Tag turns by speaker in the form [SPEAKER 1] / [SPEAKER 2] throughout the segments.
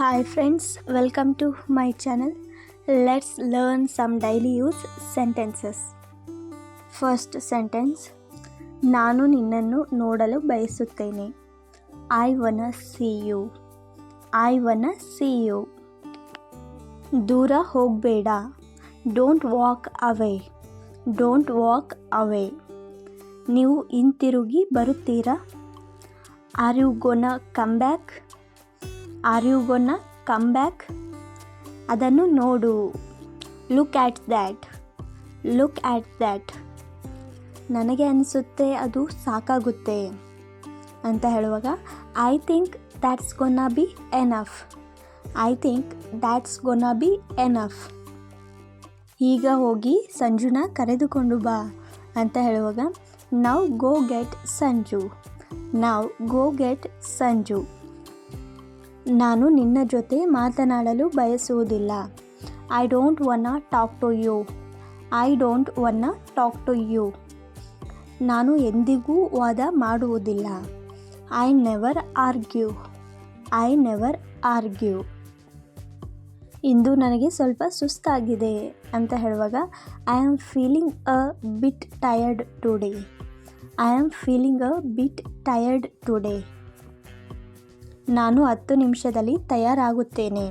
[SPEAKER 1] Hi friends welcome to my channel let's learn some daily use sentences first sentence ನಾನು ನಿನ್ನನ್ನು ನೋಡಲು ಬಯಸುತ್ತೇನೆ. I wanna see you I wanna see you ದೂರ ಹೋಗಬೇಡ. Don't walk away don't walk away ನೀವು ಹಿಂತಿರುಗಿ ಬರುತ್ತೀರಾ? Are you gonna come back are you gonna come back ಅದನ್ನು ನೋಡು. Look at that look at that ನನಗೆ ಅನಿಸುತ್ತೆ ಅದು ಸಾಕಾಗುತ್ತೆ ಅಂತ ಹೇಳುವಾಗ I think that's gonna be enough I think that's gonna be enough ಈಗ ಹೋಗಿ ಸಂಜುನ ಕರೆದುಕೊಂಡು ಬಾ ಅಂತ ಹೇಳುವಾಗ ನಾವು ಗೋ ಗೆಟ್ ಸಂಜು ನಾವು ಗೋ ಗೆಟ್ ಸಂಜು ನಾನು ನಿನ್ನ ಜೊತೆ ಮಾತನಾಡಲು ಬಯಸುವುದಿಲ್ಲ. I don't wanna talk to you I don't wanna talk to you ನಾನು ಎಂದಿಗೂ ವಾದ ಮಾಡುವುದಿಲ್ಲ. I never argue I never argue ಇಂದು ನನಗೆ ಸ್ವಲ್ಪ ಸುಸ್ತಾಗಿದೆ ಅಂತ ಹೇಳುವಾಗ I am feeling a bit tired today I am feeling a bit tired today ನಾನು ಹತ್ತು ನಿಮಿಷದಲ್ಲಿ ತಯಾರಾಗುತ್ತೇನೆ.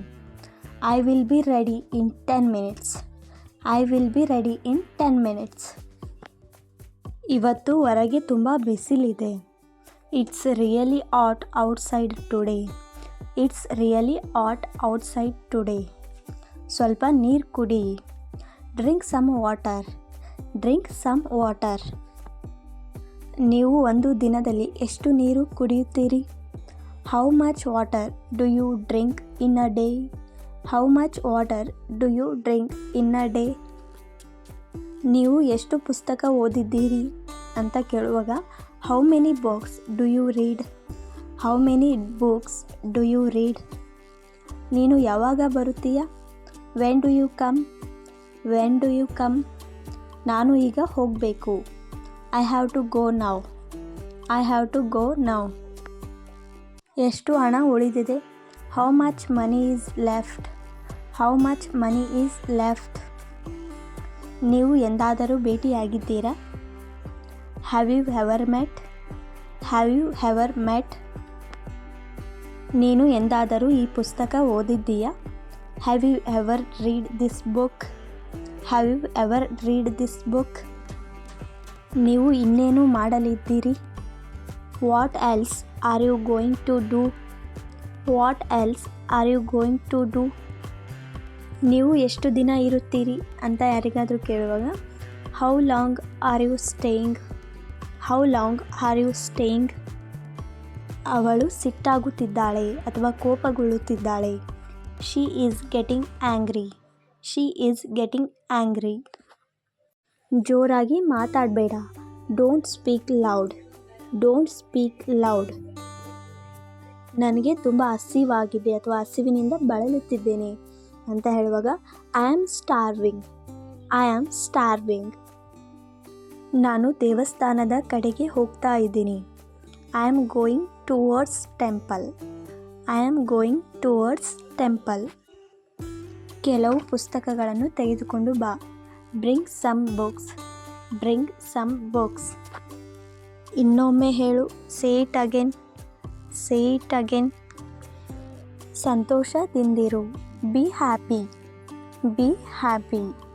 [SPEAKER 1] I will be ready in ten minutes I will be ready in ten minutes ಇವತ್ತು ಹೊರಗೆ ತುಂಬ ಬಿಸಿಲಿದೆ. It's really hot outside today it's really hot outside today ಸ್ವಲ್ಪ ನೀರು ಕುಡಿ. Drink some water drink some water ನೀವು ಒಂದು ದಿನದಲ್ಲಿ ಎಷ್ಟು ನೀರು ಕುಡಿಯುತ್ತೀರಿ? How much water do you drink in a day how much water do you drink in a day ನೀವು ಎಷ್ಟು ಪುಸ್ತಕ ಓದಿದ್ದೀರಿ ಅಂತ ಕೇಳುವಾಗ how many books do you read how many books do you read ನೀನು ಯಾವಾಗ ಬರುತ್ತೀಯ? When do you come when do you come ನಾನು ಈಗ ಹೋಗಬೇಕು. I have to go now I have to go now ಎಷ್ಟು ಹಣ ಉಳಿದಿದೆ? How much money is left how much money is left ನೀವು ಎಂದಾದರೂ ಭೇಟಿಯಾಗಿದ್ದೀರಾ? Have you ever met have you ever met ನೀನು ಎಂದಾದರೂ ಈ ಪುಸ್ತಕ ಓದಿದ್ದೀಯಾ? Have you ever read this book have you ever read this book ನೀವು ಇನ್ನೇನು ಮಾಡಲಿದ್ದೀರಿ? What else are you going to do? What else are you going to do? ನೀವು ಎಷ್ಟು ದಿನ ಇರುತ್ತೀರಿ ಅಂತ ಯಾರಿಗಾದರೂ ಕೇಳುವಾಗ how long are you staying how long are you staying ಅವಳು ಸಿಟ್ಟಾಗುತ್ತಿದ್ದಾಳೆ ಅಥವಾ ಕೋಪಗೊಳ್ಳುತ್ತಿದ್ದಾಳೆ. She is getting angry she is getting angry ಜೋರಾಗಿ ಮಾತಾಡಬೇಡ. Don't speak loud don't speak loud ನನಗೆ ತುಂಬ ಹಸಿವಾಗಿದೆ ಅಥವಾ ಹಸಿವಿನಿಂದ ಬಳಲುತ್ತಿದ್ದೇನೆ ಅಂತ ಹೇಳುವಾಗ I am starving I am starving ನಾನು ದೇವಸ್ಥಾನದ ಕಡೆಗೆ ಹೋಗ್ತಾ ಇದ್ದೀನಿ. I am going towards temple I am going towards temple ಕೆಲವು ಪುಸ್ತಕಗಳನ್ನು ತೆಗೆದುಕೊಂಡು ಬಾ. Bring some books bring some books ಇನ್ನೊಮ್ಮೆ ಹೇಳು. Say it again say it again ಸಂತೋಷದಿಂದಿರು. Be happy be happy